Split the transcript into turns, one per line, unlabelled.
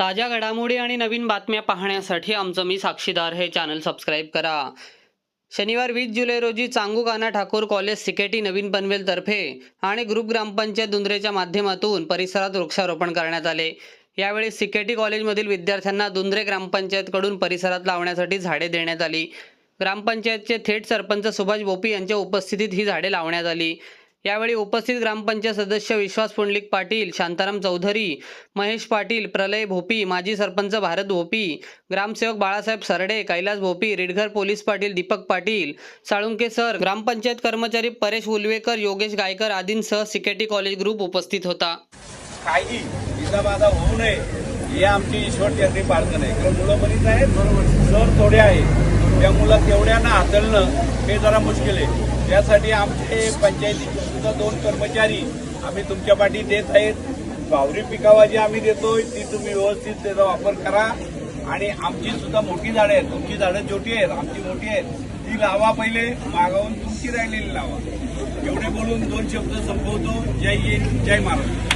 ताज्या घडामोडी आणि नवीन बातम्या पाहण्यासाठी आमचं मी साक्षीदार हे चॅनल सबस्क्राईब करा. शनिवार वीस जुलै रोजी चांगू काना ठाकूर कॉलेज सिकेटी नवीन पनवेलतर्फे आणि ग्रुप ग्रामपंचायत दुंद्रेच्या माध्यमातून परिसरात वृक्षारोपण करण्यात आले. यावेळी सिकेटी कॉलेजमधील विद्यार्थ्यांना दुंद्रे ग्रामपंचायतकडून परिसरात लावण्यासाठी झाडे देण्यात आली. ग्रामपंचायतचे थेट सरपंच सुभाष बोपी यांच्या उपस्थितीत ही झाडे लावण्यात आली. यावेळी उपस्थित ग्रामपंचायत सदस्य विश्वास पुंडलिक पाटील शांताराम चौधरी महेश पाटील प्रलय भोपी माजी सरपंच भारत भोपी ग्रामसेवक बाळासाहेब सरडे कैलास भोपी रिडघर पोलीस पाटील दीपक पाटील साळुंके सर ग्रामपंचायत कर्मचारी परेश उलवेकर योगेश गायकर आदींसह सिकेटी कॉलेज ग्रुप उपस्थित होता.
काही होऊ नये ही आमची ईश्वरचरणी प्रार्थना आहे. कारण मुलं बरीच आहेत सर थोडे आहे त्या मुलं तेवढ्यांना हाताळणं हे जरा मुश्किल आहे. त्यासाठी आमचे पंचायतीचे सुद्धा दोन कर्मचारी आम्ही तुमच्या पाठी देत आहेत. वावरी पिकावा जी आम्ही देतोय ती तुम्ही व्यवस्थित त्याचा वापर करा. आणि आमची सुद्धा मोठी झाडं आहेत. तुमची झाडं छोटी आहेत आमची मोठी आहेत. ती लावा पहिले मागावून तुमची राहिलेली लावा. एवढे बोलून दोन शब्द संपवतो. जय हिंद जय महाराष्ट्र.